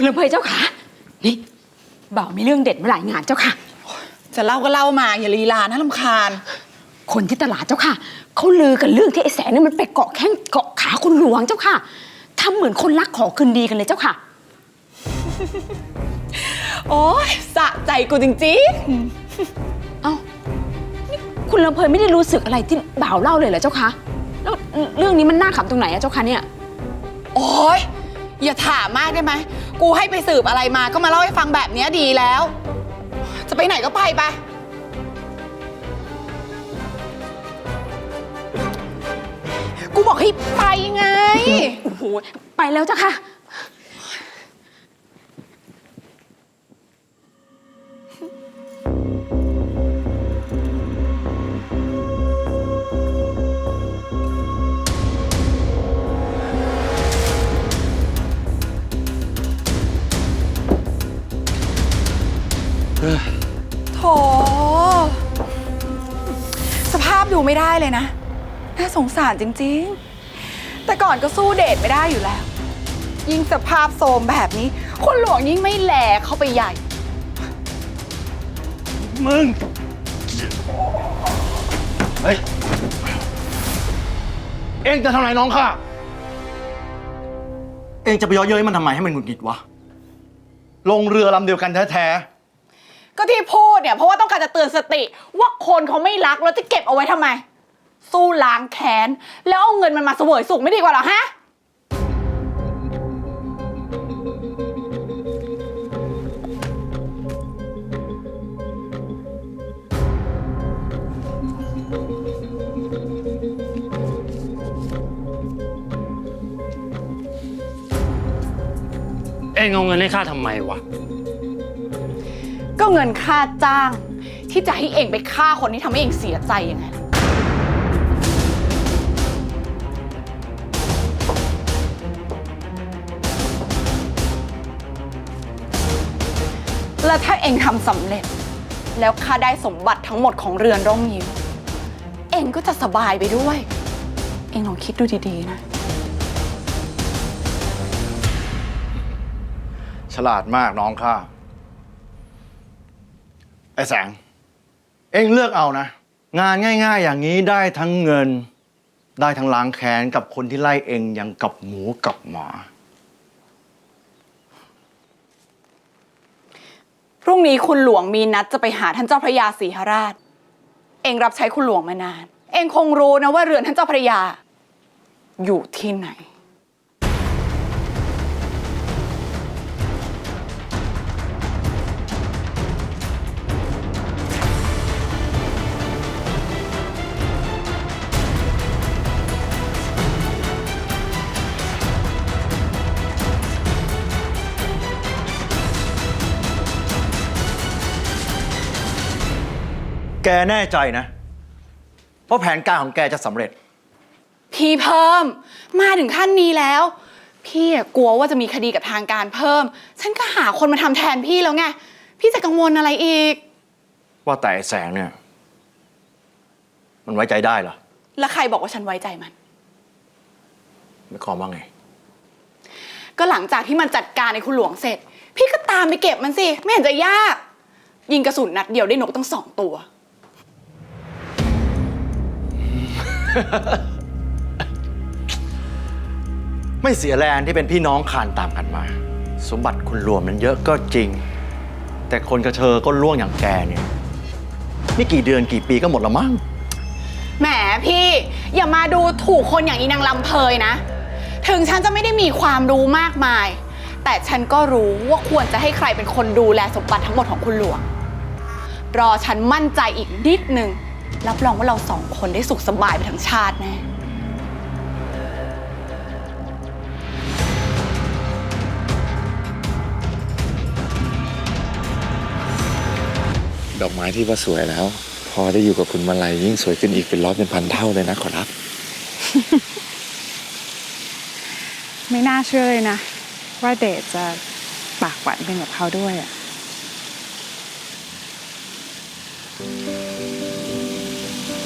คุณลำเพยเจ้าค่ะ นี่บ่าวมีเรื่องเด็ดมาหลายงานเจ้าค่ะ จะเล่าก็เล่ามา อย่าลีลานะลำคาญ คนที่ตลาดเจ้าค่ะ เขาลือกันเรื่องที่ไอ้แสงนี่มันไปเกาะแข้งเกาะขาคุณหลวงเจ้าค่ะทำเหมือนคนรักขอคืนดีกันเลยเจ้าค่ะ โอ้ยสะใจกูจริงเอ้านี่คุณลำเพยไม่ได้รู้สึกอะไรที่บ่าวเล่าเลยเหรอเจ้าคะแล้วเรื่องนี้มันน่าขำตรงไหนอะเจ้าคะเนี่ย ๆ โอ้ย อย่าถามมากได้ไหม กูให้ไปสืบอะไรมาก็มาเล่าให้ฟังแบบเนี้ยดีแล้ว จะไปไหนก็ไปไป กูบอกให้ไปไง โอ้โหไปแล้วจ้าค่ะ ดูไม่ได้เลยนะ น่าสงสารจริงๆ แต่ก่อนก็สู้เดทไม่ได้อยู่แล้ว ยิ่งสภาพโทรมแบบนี้ คนหลวงยิ่งไม่แหลเข้าไปใหญ่ มึง เฮ้ย เอ็งจะทำอะไรน้องข้า เองจะไปเย่อเย้ยมันทำไมให้มันหงุดหงิดวะ ลงเรือลำเดียวกันแท้ ก็ที่พูดเนี่ยเพราะว่าต้องการจะเตือนสติ ว่าคนเขาไม่รักแล้วจะเก็บเอาไว้ทำไม สู้ล้างแค้น แล้วเอาเงินมันมาเสวยสุขไม่ดีกว่าเหรอฮะ เอ็งเอาเงินให้ข้าทำไมวะ ก็เงินค่าจ้าง ที่จะให้เองไปฆ่าคนที่ทำให้เองเสียใจยังไงล่ะแล้วถ้าเองทำสำเร็จ แล้วข้าได้สมบัติทั้งหมดของเรือนร่มยิ้มเองก็จะสบายไปด้วย เองลองคิดดูดีๆนะ ฉลาดมากน้องข้า ไอ้แสง เอ็งเลือกเอานะ งานง่าย ๆ อย่างนี้ได้ทั้งเงิน ได้ทั้งล้างแค้นกับคนที่ไล่เองอย่างกับหมูกับหมาพรุ่งนี้คุณหลวงมีนัดจะไปหาท่านเจ้าพระยาศรีหราช เองรับใช้คุณหลวงมานาน เองคงรู้นะว่าเรือนท่านเจ้าพระยา อยู่ที่ไหน แกแน่ใจนะเพราะแผนการของแกจะสำเร็จ พี่เพิ่ม มาถึงขั้นนี้แล้ว พี่อะกลัวว่าจะมีคดีกับทางการเพิ่ม ฉันก็หาคนมาทำแทนพี่แล้วไง พี่จะกังวลอะไรอีก ว่าแต่ไอ้แสงเนี่ย มันไว้ใจได้เหรอแล้วใครบอกว่าฉันไว้ใจมัน ไม่ความว่าไง ก็หลังจากที่มันจัดการในคุณหลวงเสร็จ พี่ก็ตามไปเก็บมันสิ ไม่เห็นจะยาก ยิงกระสุนนัดเดียวได้นกตั้งสองตัว ไม่เสียแรงที่เป็นพี่น้องคานตามกันมา สมบัติคุณรวมมันเยอะก็จริง แต่คนกระเชอก็ล่วงอย่างแกเนี่ยนี่กี่เดือนกี่ปีก็หมดละมั้งแหมพี่อย่ามาดูถูกคนอย่างอีนางลำเพยนะ ถึงฉันจะไม่ได้มีความรู้มากมาย แต่ฉันก็รู้ว่าควรจะให้ใครเป็นคนดูแลสมบัติทั้งหมดของคุณหลวง รอฉันมั่นใจอีกนิดนึง รับรองว่าเราสองคนได้สุขสบายไปทั้งชาติแน่ ดอกไม้ที่ว่าสวยแล้ว พอได้อยู่กับคุณมาลัยยิ่งสวยขึ้นอีกเป็นร้อยเป็นพันเท่าเลยนะขอรับ ไม่น่าเชื่อเลยนะ ว่าเดทจะปากหวานเป็นกับเขาด้วยอะ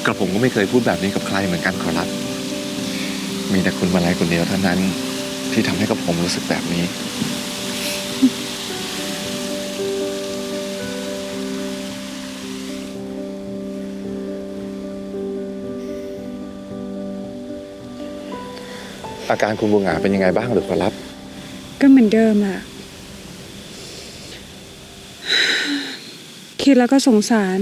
กระผมก็ไม่เคยพูดแบบนี้กับใครเหมือนกันขอรับ มีแต่คุณมาลัยคนเดียวเท่านั้น ที่ทำให้กับผมรู้สึกแบบนี้ อาการคุณบุงหงาเป็นยังไงบ้างหรือขอรับ ก็เหมือนเดิมอะคิดแล้วก็สงสาร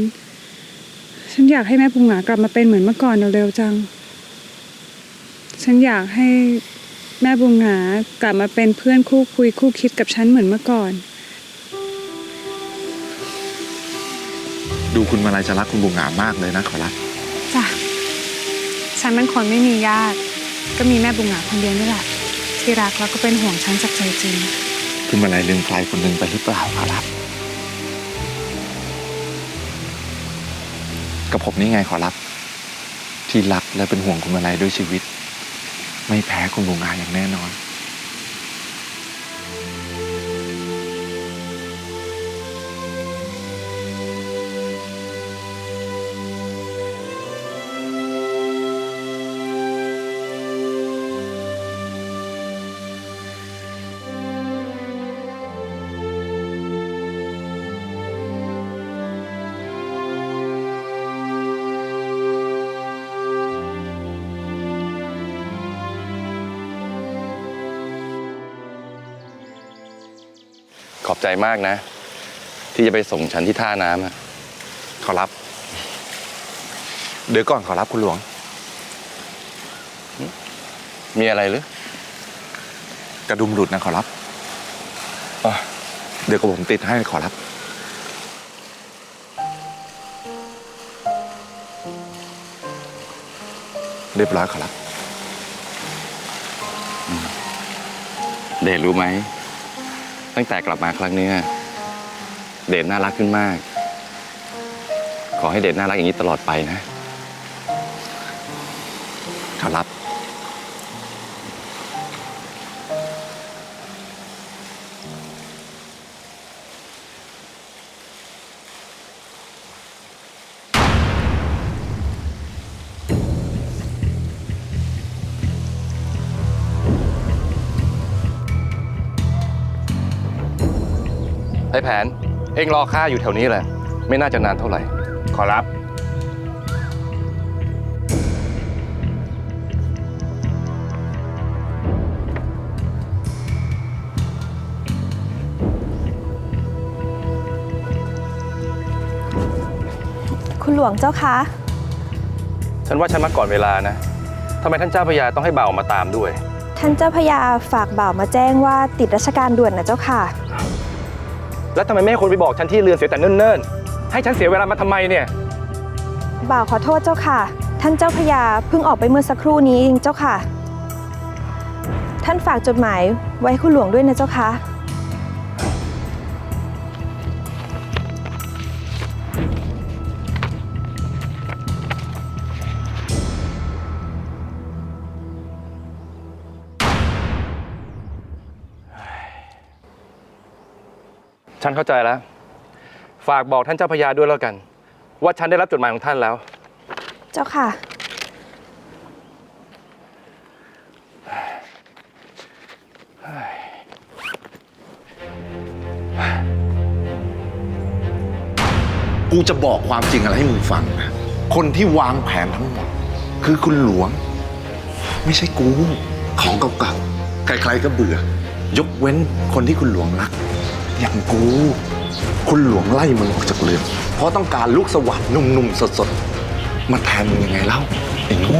อยากให้แม่ปุงหงากลับมาเป็นเหมือนเมื่อก่อนเร็วๆจัง ฉันอยากให้แม่บุงหงากลับมาเป็นเพื่อนคู่คุยคู่คิดกับฉันเหมือนเมื่อก่อน ดูคุณมาลัยจะรักคุณบุงหงามากเลยนะขอรับจ้ะฉันเป็นคนไม่มีญาติ ก็มีแม่บุงหงาคนเดียวนี่แหละ ที่รักแล้วก็เป็นห่วงฉันจากใจจริง คุณมาลัยลืมใครคนหนึ่งไปหรือเปล่าขอรับ กับผมนี่ไงขอรับ ที่รักและเป็นห่วงคุณมาลัยด้วยชีวิต ไม่แพ้คุณบุงอาอย่างแน่นอน ขอบใจมากนะ ที่จะไปส่งฉันที่ท่าน้ำอะขอรับ เดี๋ยวก่อนขอรับคุณหลวง มีอะไรหรือ กระดุมหลุดนะขอรับอะ เดี๋ยวกับผมติดให้ขอรับ เรียบร้อยขอรับ เดชรู้ไหม ตั้งแต่กลับมาครั้งนี้เดชน่ารักขึ้นมาก ขอให้เดชน่ารักอย่างนี้ตลอดไปนะขอรับ ไอ้แผน เอ็งรอข้าอยู่แถวนี้แหละ ไม่น่าจะนานเท่าไหร่ ขอรับ คุณหลวงเจ้าคะ ฉันว่าฉันมาก่อนเวลานะทำไมท่านเจ้าพระยาต้องให้บ่าวออกมาตามด้วย ท่านเจ้าพระยาฝากบ่าวมาแจ้งว่าติดราชการด่วนนะเจ้าค่ะ แล้วทำไมไม่ให้คนไปบอกฉันที่เรือนเสียแต่เนิ่นๆ ให้ฉันเสียเวลามาทำไมเนี่ย บ่าวขอโทษเจ้าค่ะ ท่านเจ้าพระยาเพิ่งออกไปเมื่อสักครู่นี้เองเจ้าค่ะ ท่านฝากจดหมายไว้ให้คุณหลวงด้วยนะเจ้าค่ะ ฉันเข้าใจแล้ว ฝากบอกท่านเจ้าพระยาด้วยแล้วกัน ว่าฉันได้รับจดหมายของท่านแล้ว เจ้าค่ะ กูจะบอกความจริงอะไรให้มึงฟังนะคนที่วางแผนทั้งหมด คือคุณหลวง ไม่ใช่กู ของเก่าๆใครๆก็เบื่อ ยกเว้นคนที่คุณหลวงรัก อย่างกู คุณหลวงไล่มึงออกจากเรือนเพราะต้องการลูกสวัสดหนุ่มๆสดๆ มาแทนมึงยังไงเล่าไอ้โงู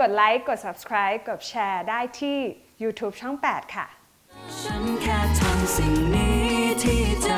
กดไลค์กด subscribe กดแชร์ได้ที่ YouTube ช่อง 8 ค่ะ ฉันแค่ทำสิ่งนี้ที่ใจ